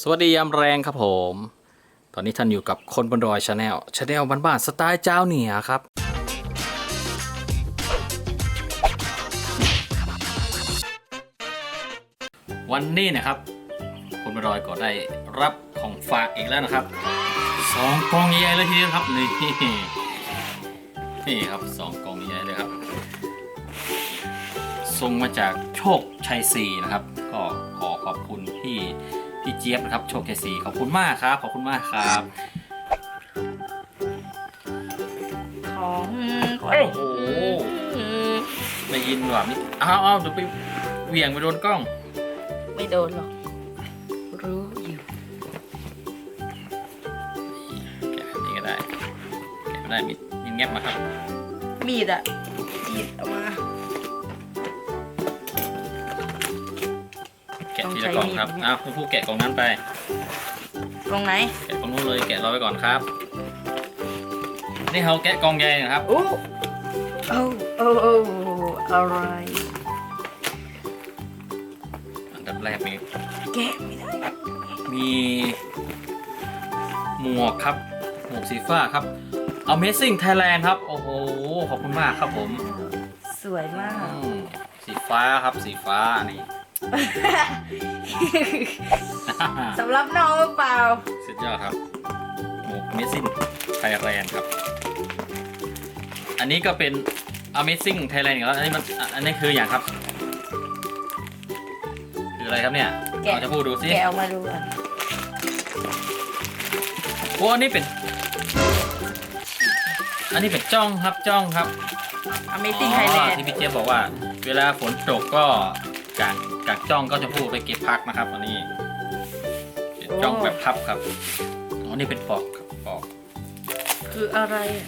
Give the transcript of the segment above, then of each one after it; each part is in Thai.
สวัสดียามแรงครับผม ตอนนี้ท่านอยู่กับคนบนดอยชาแนลชาแนลบ้านๆสไตล์เจ้าเหนียครับ วันนี้นะครับ คนบนดอยก็ได้รับของฝากอีกแล้วนะครับสองกองใหญ่เลยทีเดียวครับนี่นี่ครับสองกองใหญ่เลยครับส่งมาจากโชคชัยศรีนะครับ ก็ขอขอบคุณพี่ พี่เจี๊ยบนะครับ โชคชัยศรีขอบคุณมากครับ ขอบคุณมากครับของโอ้โหได้ยินว่ามิอ้าวอ้าวเดี๋ยวไปเหวี่ยงไปโดนกล้อง ไม่โดนหรอก รู้อยู่แกะแบบนี้ก็ได้แกะไม่ได้มิดมิดแงบมาครับ มีดอะจีดออกมา ละกล่องครับต้องใช้มีดอ้าวคุณผู้แกะกล่องนั้นไป ตรงไหนแกะกล่องนู้นเลยแกะรอไว้ก่อนครับ นี่เขาแกะกล่องใหญ่นะครับโอ้โอ้โอ้โอ้อะไรอันดับแรกมีแกะไม่ได้มีหมวกครับหมวกสีฟ้าครับ Amazing Thailand ครับ โอ้โห ขอบคุณมากครับผม สวยมาก อืมสีฟ้าครับสีฟ้านี่ สำหรับน้องหรือเปล่าสุดยอดครับหมวก Amazing Thailand ครับ อันนี้ก็เป็น Amazing Thailand อีกแล้ว อันนี้มันอะอันนี้คืออย่างครับ คืออะไรครับเนี่ยแกะเราจะพูดดูสิแกะออกมาดูก่อนโอ้อันนี้เป็น อันนี้เป็นจ้องครับจ้องครับ Amazing อ๋อ Thailand ที่พี่เจี๊ยบบอกว่า เวลาฝนตกก็กาง กางจ้องก็จะพูดไปเก็บพักนะครับอันนี้เป็นจ้องโอ้แบบพับครับอ๋อนี่เป็นปอกครับปอก คืออะไรอะ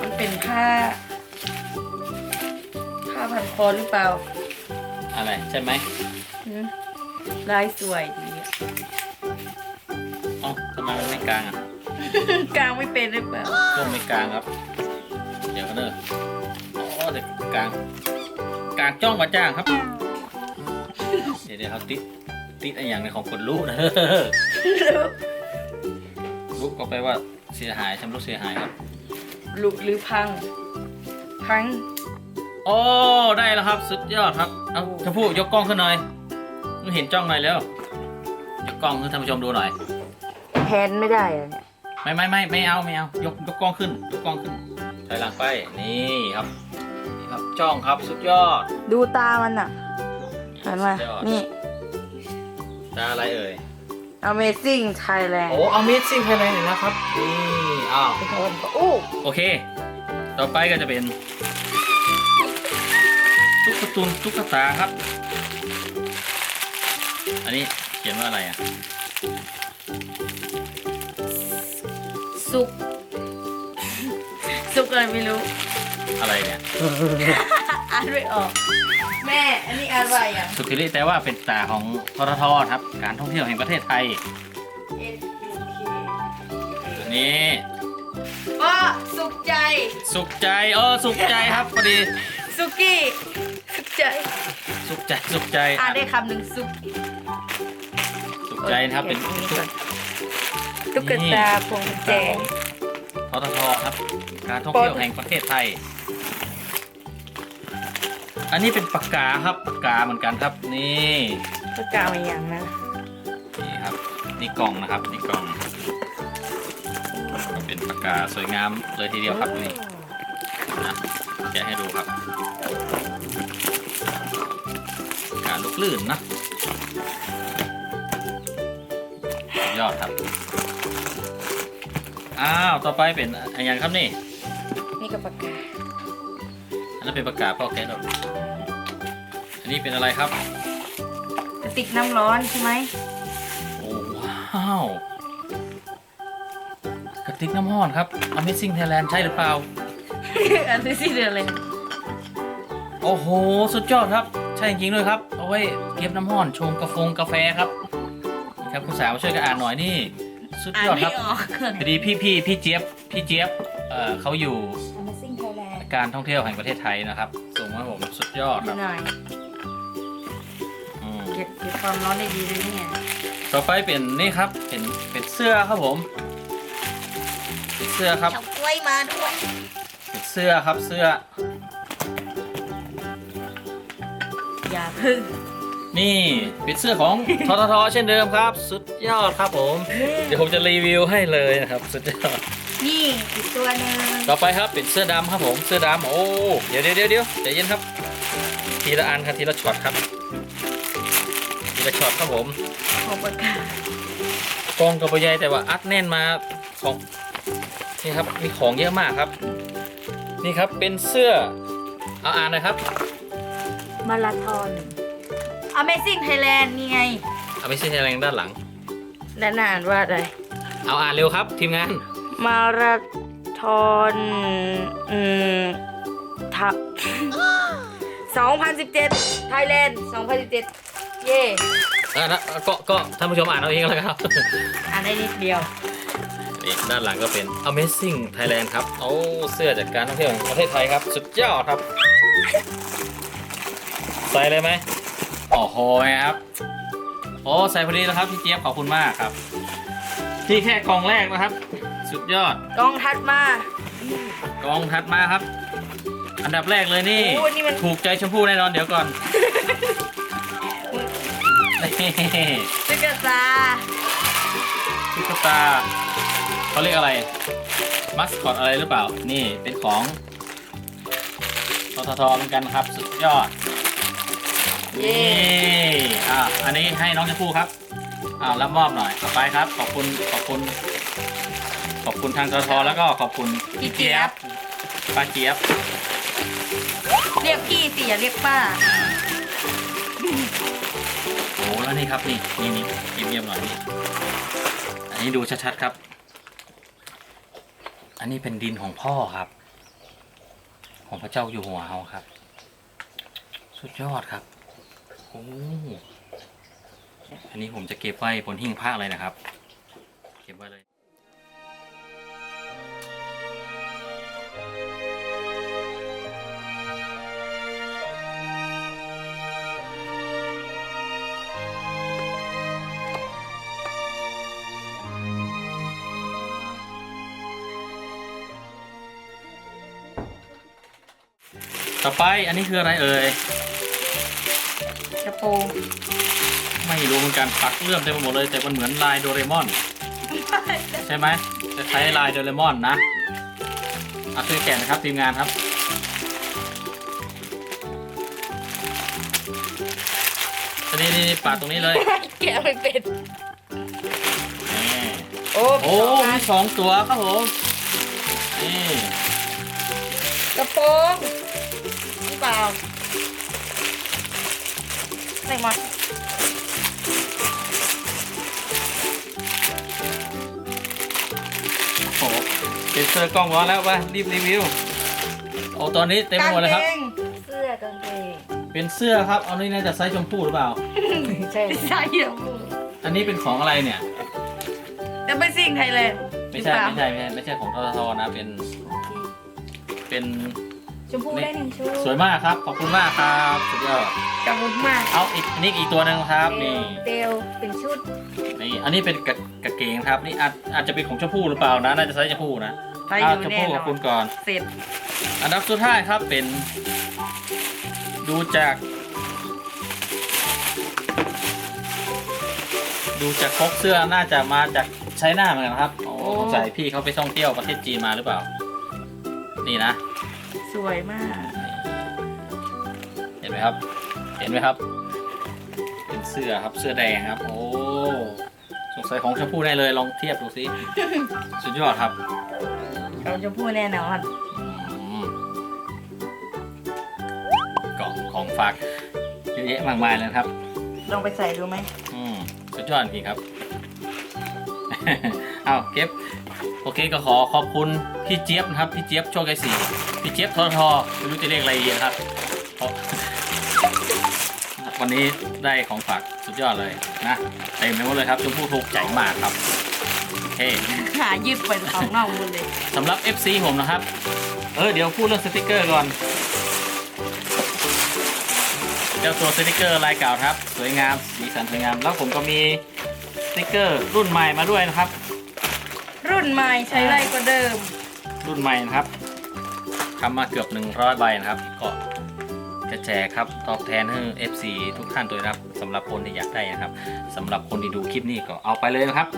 มันเป็นผ้า ผ้าพันคอหรือเปล่า อะไรใช่ไหมหืมลายสวยดีอะอ๋อทำไมมันไม่กลางอะกลางไม่เป็นหรือเปล่า ร่มไม่กลางครับ เดี๋ยวกันเนอะ อ๋อเดี๋ยวกลางกลางจ้องมาจ้างครับ เดี๋ยวเดี๋ยวเขาติดติดไอ้อย่างในของคนลูกนะลูกก็ไปลว่าเสียหายชำรุดเสียหายครับหลุดหรือพัง พัง โอ้ได้แล้วครับ สุดยอดครับเอาชมพู่ยกกล้องขึ้นหน่อยมึงเห็นจ้องหน่อยแล้วยกกล้องให้ท่านผู้ชมดูหน่อยแทนไม่ได้อะเนี่ยไม่ไม่ไม่ไม่เอาไม่เอายกยกกล้องขึ้นยกกล้องขึ้นถอยหลังไปนี่ครับ นี่ครับจ้องครับสุดยอด ดูตามันอะเห็นไหมสุดยอด นี่ ตาอะไรเอ่ย Amazing Thailand โอ้ Amazing Thailand เลยนะครับ นี่ อ้าวทุกคนก็อู้โอเค ต่อไปก็จะเป็น ตุ๊กตุนตุ๊กตาครับ อันนี้เขียนว่าอะไรอะ สุก สุกอะไรไม่รู้ อะไรเนี่ยอ่านไม่ออก แม่ อันนี้อ่านว่าอย่างสุขิริแต่ว่าเป็นตาของทททครับ การท่องเที่ยวแห่งประเทศไทย S U K อันนี้ก็สุขใจ สุขใจเออสุขใจครับพอดีสุกี้ สุขใจ สุขใจสุขใจอ่านได้คำหนึ่งสุกสุขใจนะครับเป็นโอเคตุ๊กตุ๊กตาพวงกุญแจทททครับ การท่องเที่ยวแห่งประเทศไทย อันนี้เป็นปากกาครับปากกาเหมือนกันครับ นี่ปากกามาอย่างนะนี่ครับนี่กล่องนะครับนี่กล่องเป็นปากกาสวยงามเลยทีเดียวครับนี่นะแกะให้ดูครับปากการลุกลื่นนะสุดยอดครับอ้าวต่อไปเป็นอะไรอย่างครับนี่นี่ก็ปากกาอันนั้นเป็นปากกาพ่อแกะดอกอั นนี้เป็นอะไรครับกระติกน้ำร้อนใช่ไหมโอ้ว้าวกระติกน้ำห้อนครับ Amazing Thailand ใช่หรือเปล่า อันนี้สิเดือนเลยโอ้โห สุดยอดครับ ใช่จริงๆด้วยครับ เอาไว้เก็บน้ำห้อนชงกาแฟกาแฟครับนี่ครับคุณสาวมาช่วยกันอ่านหน่อยนี่ สุดอ่านยอดไม่ครับออก พอดีพี่พี่พี่เจี๊ยบพี่เจี๊ยบเอ่อเขาอยู่ Amazing Thailand การท่องเที่ยวแห่งประเทศไทยนะครับส่งมาให้ผมสุดยอดดูครับหน่อยเก็บเก็บความร้อนได้ดีเลยเนี่ยต่อไปเป็นนี่ครับเป็นเป็นเสื้อครับผมเป็นเสื้อครับ เฉากล้วยมาด้วยเป็นเสื้อครับเสื้อ อย่าพึ่งนี่เป็นเสื้อของ ทททเช่นเดิมครับ สุดยอดครับผม เดี๋ยวผมจะรีวิวให้เลยนะครับ สุดยอด นี่อีกตัวหนึ่งต่อไปครับเป็นเสื้อดำครับผมเสื้อดำโอ้เดี๋ยวเดี๋ยวเดี๋ยวเดี๋ยวใจเย็นครับ ทีละอันครับทีละช็อตครับ ทีละช็อตครับผมของประกาศกองกับใหญ่แต่ว่าอัดแน่นมาของนี่ครับมีของเยอะมากครับ นี่ครับเป็นเสื้อเอาอ่านหน่อยครับมาราธอน Amazing Thailand นี่ไง เอาไม่ใช่แรงด้านหลัง และนานว่าอะไร เอาอ่านเร็วครับทีมงาน มาราธอนอืมทับ2017 Thailand 2017 เย่อะนะก็ก็ท่านผู้ชมอ่านเอาเองแล้วครับ อ่านได้นิดเดียวนี่ด้านหลังก็เป็น Amazing Thailand ครับโอ้เสื้อจากการท่องเที่ยวแห่งประเทศไทยครับ สุดยอดครับ ใส่เลยไหมโอ้โหครับโอ้ใส่พอดีแล้วครับพี่เจี๊ยบขอบคุณมากครับ ที่แค่กล่องแรกนะครับ สุดยอด กล้องทัดมากล่องถัดมาครับ อันดับแรกเลยนี่ โอ้นี่มัน ถูกใจชมพู่แน่นอนเดี๋ยวก่อนนี่ตุ๊กตาตุ๊กตาเขาเรียกอะไรมัสคอตอะไรหรือเปล่า นี่เป็นของทททเหมือนกันครับ สุดยอด เย่นี่อ่าอันนี้ให้น้องชมพู่ครับอ่ารับมอบหน่อยต่อไปครับ ขอบคุณ ขอบคุณ ขอบคุณทางททแล้วก็ขอบคุณพี่เจี๊ยบ ป้าเจี๊ยบ เรียกพี่สิอย่าเรียกป้า โอ้แล้วนี่ครับนี่นี่นี่เงียบๆหน่อยนี่อันนี้ดูชัดๆครับ อันนี้เป็นดินของพ่อครับ ของพระเจ้าอยู่หัวเราครับ สุดยอดครับโอ้อันนี้ผมจะเก็บไว้บนหิ้งพระเลยนะครับ เก็บไว้เลย ต่อไปอันนี้คืออะไรเอ่ย กระโปรงไม่รู้เหมือนกันปักเลื่อมเต็มไปหมดเลยแต่มันเหมือนลายโดเรมอน ใช่ไหมคล้ายๆลายโดเรมอนนะเอาช่วยแกะนะครับทีมงานครับอันนี้นี่ปาดตรงนี้เลยแกะไม่เป็นนี่โอ้โอ้มีสองตัวครับผม นี่กระโปรงห รือเปล่าใส่มาโอ้โหเซ็นเซอร์กล้องร้อนแล้วไปรีบรีวิวโอ้ตอนนี้เต็มไปหมดเลยครับ กางกงเสื้อกางเกงเป็นเสื้อครับ เอานี่น่าจะไซส์ชมพูหรือเปล่า ใช่ ใช่เหรออันนี้เป็นของอะไรเนี่ย แต่ไม่ซิ่งไทยแลนด์ไม่ใช่ไม่ใช่ ไม่ใช่ไม่ใช่ของทททนะ เป็น เป็นช มพูได้หนึ่งชุดสวยมากครับ ขอบคุณมากครับสุดยอดขอบคุณมากเอาอีกอันนี่อีกตัวหนึ่งครับนี่เดลเป็นชุดนี่อันนี้เป็นกะกางเกงครับนี่อาจอาจจะเป็นของชมพู่หรือเปล่านะน่าจะไซส์ชมพู่นะใส่อเอายู่ชมแน่พู่นขออบคุนณก่อน เสร็จอันดับสุดท้ายครับเป็น ดูจาก ดูจากครกเสื้อน่าจะมาจากไชน่าเหมือนกันครับโอ้สงสัยพี่เขาไปท่องเที่ยวประเทศจีนมาหรือเปล่า นี่นะ สวยมาก เห็นไหมครับ เห็นไหมครับ เป็นเสื้อครับ เสื้อแดงครับ โอ้ สงสัยของชมพู่ได้เลย ลองเทียบดูสิสุดยอดครับเราชมพูแน่นอนอืมกล่องของฝากเยอะแยะมากมายเลยนะครับ ลองไปใส่ดูไหมอืมสุดยอดจริงครับ เอาเก็บ โอเคก็ขอขอบคุณพี่เจี๊ยบนะครับ พี่เจี๊ยบโชคชัยศรี พี่เจี๊ยบทอทอไม่รู้จะเรียกอะไรดีนะครับเพราะวันนี้ได้ของฝากสุดยอดเลยนะเต็มไปหมดเลยครับชมพู่ถูกใจมากครับโอเคหายืดไปสองนอกหมดเลยสำหรับ FC ผมนะครับ เออเดี๋ยวพูดเรื่องสติกเกอร์ก่อนเจ้าตัวสติกเกอร์ลายเก่าครับ สวยงามสีสันสวยงาม แล้วผมก็มีสติกเกอร์รุ่นใหม่มาด้วยนะครับ รุ่นใหม่ใช้ไรกว่าเดิม รุ่นใหม่นะครับ ทำมาเกือบ 100 ใบนะครับ ก็จะแจกครับตอบแทนให้ FC ทุกท่านตัวนะครับสำหรับคนที่อยากได้นะครับสำหรับคนที่ดูคลิปนี้ก็เอาไปเลยนะครับ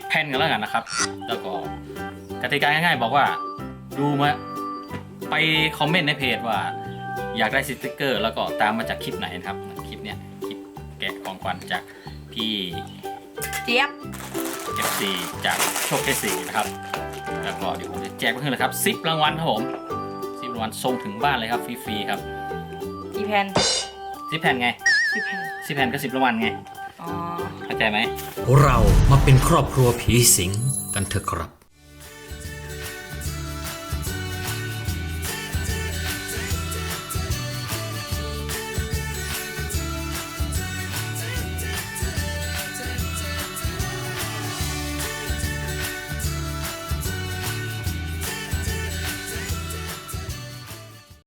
10แผ่นกันแล้วกันนะครับ แล้วก็กติกาง่ายๆ บอกว่าดูมาไปคอมเมนต์ในเพจว่า อยากได้สติกเกอร์ แล้วก็ตามมาจากคลิปไหนนะครับ คลิปเนี้ยคลิปแกะของขวัญจากพี่เจี๊ยบ FC จากโชคเทสีนะครับ แล้วก็เดี๋ยวผมจะแจกไปให้เลยครับซิปรางวัลครับผมซิปรางวัลส่งถึงบ้านเลยครับฟรีๆครับกี่แผ่นซิปแผ่นไงสิบแผ่นซิปแผ่นก็สิบรางวัลไงอ๋อเข้าใจไหมเรามาเป็นครอบครัวผีสิงกันเถอะครับ